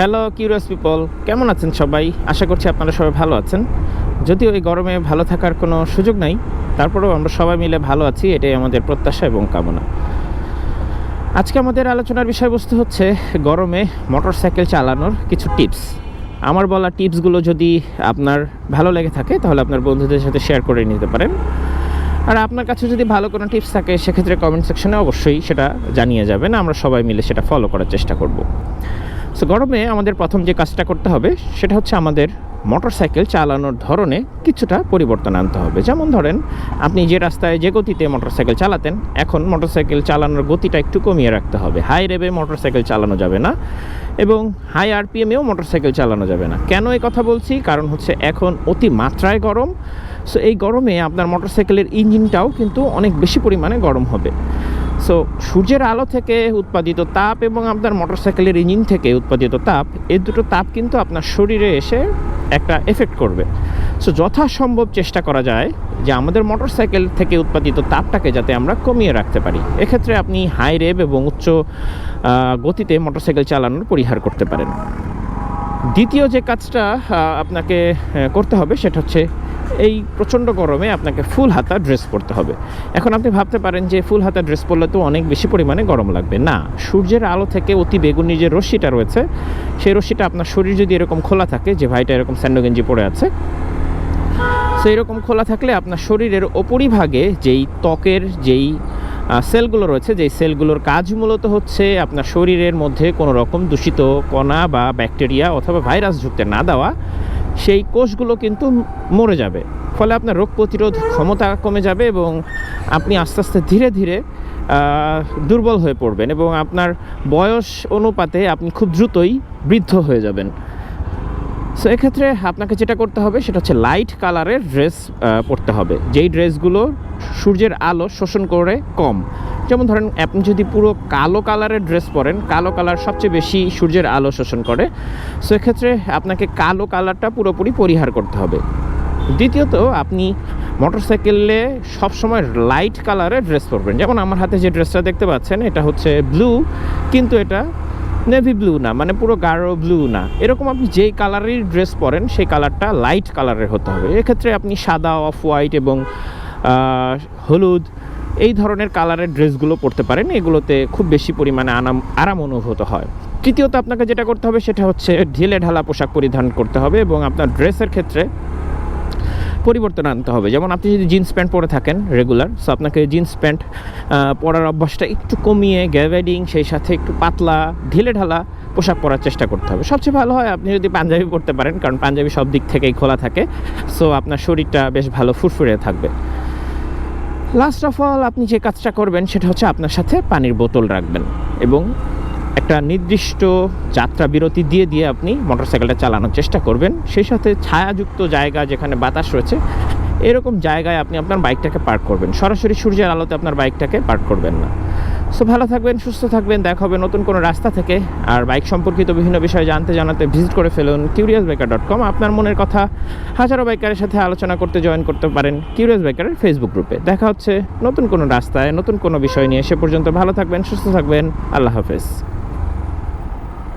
Hello curious people কেমন আছেন সবাই? আশা করছি আপনারা সবাই ভালো আছেন। যদিও এই গরমে ভালো থাকার কোনো সুযোগ নাই, তারপরেও আমরা সবাই মিলে ভালো আছি, এটাই আমাদের প্রত্যাশা এবং কামনা। আজকে আমাদের আলোচনার বিষয়বস্তু হচ্ছে গরমে মোটরসাইকেল চালানোর কিছু টিপস। আমার বলা টিপসগুলো যদি আপনার ভালো লেগে থাকে, তাহলে আপনার বন্ধুদের সাথে শেয়ার করে নিতে পারেন। আর আপনার কাছে যদি ভালো কোনো টিপস থাকে, সেক্ষেত্রে কমেন্ট সেকশনে অবশ্যই সেটা জানিয়ে যাবেন। আমরা সবাই মিলে সেটা ফলো করার চেষ্টা করব। সো গরমে আমাদের প্রথম যে কাজটা করতে হবে, সেটা হচ্ছে আমাদের মোটরসাইকেল চালানোর ধরনে কিছুটা পরিবর্তন আনতে হবে। যেমন ধরেন, আপনি যে রাস্তায় যে গতিতে মোটরসাইকেল চালাতেন, এখন মোটরসাইকেল চালানোর গতিটা একটু কমিয়ে রাখতে হবে। হাই রেবে মোটরসাইকেল চালানো যাবে না এবং হাই আরপিএমেও মোটরসাইকেল চালানো যাবে না। কেন এই কথা বলছি? কারণ হচ্ছে এখন অতি মাত্রায় গরম। সো এই গরমে আপনার মোটরসাইকেলের ইঞ্জিনটাও কিন্তু অনেক বেশি পরিমাণে গরম হবে। সো সূর্যের আলো থেকে উৎপাদিত তাপ এবং আপনার মোটরসাইকেলের ইঞ্জিন থেকে উৎপাদিত তাপ, এই দুটো তাপ কিন্তু আপনার শরীরে এসে একটা এফেক্ট করবে। সো যথাসম্ভব চেষ্টা করা যায় যে আমাদের মোটরসাইকেল থেকে উৎপাদিত তাপটাকে যাতে আমরা কমিয়ে রাখতে পারি। এক্ষেত্রে আপনি হাই রেব এবং উচ্চ গতিতে মোটরসাইকেল চালানোর পরিহার করতে পারেন। দ্বিতীয় যে কাজটা আপনাকে করতে হবে সেটা হচ্ছে এই প্রচণ্ড গরমে আপনাকে ফুল হাতা ড্রেস পরতে হবে। এখন আপনি ভাবতে পারেন যে ফুল হাতা ড্রেস পরলে তো অনেক বেশি পরিমাণে গরম লাগবে। না, সূর্যের আলো থেকে অতি বেগুনি যে রশ্মিটা রয়েছে, সেই রশ্মিটা আপনার শরীর যদি এরকম খোলা থাকে, যে ভাইটা এরকম স্যান্ডো গেঞ্জি পরে আছে, সেই রকম খোলা থাকলে আপনার শরীরের ওপরিভাগে যেই ত্বকের যেই সেলগুলো রয়েছে, যেই সেলগুলোর কাজ মূলত হচ্ছে আপনার শরীরের মধ্যে কোনো রকম দূষিত কণা বা ব্যাকটেরিয়া অথবা ভাইরাস ঢুকতে না দেওয়া সেই কোষগুলো কিন্তু মরে যাবে। ফলে আপনার রোগ প্রতিরোধ ক্ষমতা কমে যাবে এবং আপনি আস্তে আস্তে ধীরে ধীরে দুর্বল হয়ে পড়বেন এবং আপনার বয়স অনুপাতে আপনি খুব দ্রুতই বৃদ্ধ হয়ে যাবেন। সো এক্ষেত্রে আপনাকে যেটা করতে হবে, সেটা হচ্ছে লাইট কালারের ড্রেস পরতে হবে। যেই ড্রেসগুলো সূর্যের আলো শোষণ করে কম। যেমন ধরেন, আপনি যদি পুরো কালো কালারের ড্রেস পরেন, কালো কালার সবচেয়ে বেশি সূর্যের আলো শোষণ করে সো এক্ষেত্রে আপনাকে কালো কালারটা পুরোপুরি পরিহার করতে হবে। দ্বিতীয়ত, আপনি মোটরসাইকেলে সবসময় লাইট কালারের ড্রেস পরবেন। যেমন আমার হাতে যে ড্রেসটা দেখতে পাচ্ছেন, এটা হচ্ছে ব্লু কিন্তু এটা নেভি ব্লু না মানে পুরো গাঢ় ব্লু না। এরকম আপনি যেই কালারের ড্রেস পরেন, সেই কালারটা লাইট কালারের হতে হবে। এক্ষেত্রে আপনি সাদা, অফ হোয়াইট এবং হলুদ এই ধরনের কালারের ড্রেসগুলো পরতে পারেন। এগুলোতে খুব বেশি পরিমাণে আরাম আরাম অনুভূত হয়। তৃতীয়ত আপনাকে যেটা করতে হবে, সেটা হচ্ছে ঢিলে ঢালা পোশাক পরিধান করতে হবে এবং আপনার ড্রেসের ক্ষেত্রে পরিবর্তন আনতে হবে। যেমন আপনি যদি জিন্স প্যান্ট পরে থাকেন রেগুলার সো আপনাকে জিন্স প্যান্ট পরার অভ্যাসটা একটু কমিয়ে গ্যাভেডিং সেই সাথে একটু পাতলা, ঢিলে ঢালা পোশাক পরার চেষ্টা করতে হবে। সবচেয়ে ভালো হয় আপনি যদি পাঞ্জাবি পরতে পারেন, কারণ পাঞ্জাবি সব দিক থেকেই খোলা থাকে সো আপনার শরীরটা বেশ ভালো ফুরফুরে থাকবে। লাস্ট অফ অল আপনি যে কাজটা করবেন, সেটা হচ্ছে আপনার সাথে পানির বোতল রাখবেন এবং একটা নির্দিষ্ট যাত্রা বিরতি দিয়ে দিয়ে আপনি মোটরসাইকেলটা চালানোর চেষ্টা করবেন। সেই সাথে ছায়াযুক্ত জায়গা যেখানে বাতাস রয়েছে, এরকম জায়গায় আপনি আপনার বাইকটাকে পার্ক করবেন। সরাসরি সূর্যের আলোতে আপনার বাইকটাকে পার্ক করবেন না। সো ভালো থাকবেন, সুস্থ থাকবেন, দেখা হবে নতুন কোনো রাস্তা থেকে। আর বাইক সম্পর্কিত বিভিন্ন বিষয় জানতে, জানাতে ভিজিট করে ফেলুন কিউরিয়াস বাইকার ডট কম আপনার মনের কথা হাজারো বাইকারের সাথে আলোচনা করতে, জয়েন করতে পারেন কিউরিয়াস বাইকারের ফেসবুক গ্রুপে দেখা হচ্ছে নতুন কোনো রাস্তায়, নতুন কোনো বিষয় নিয়ে। সে পর্যন্ত ভালো থাকবেন, সুস্থ থাকবেন। আল্লাহ হাফেজ।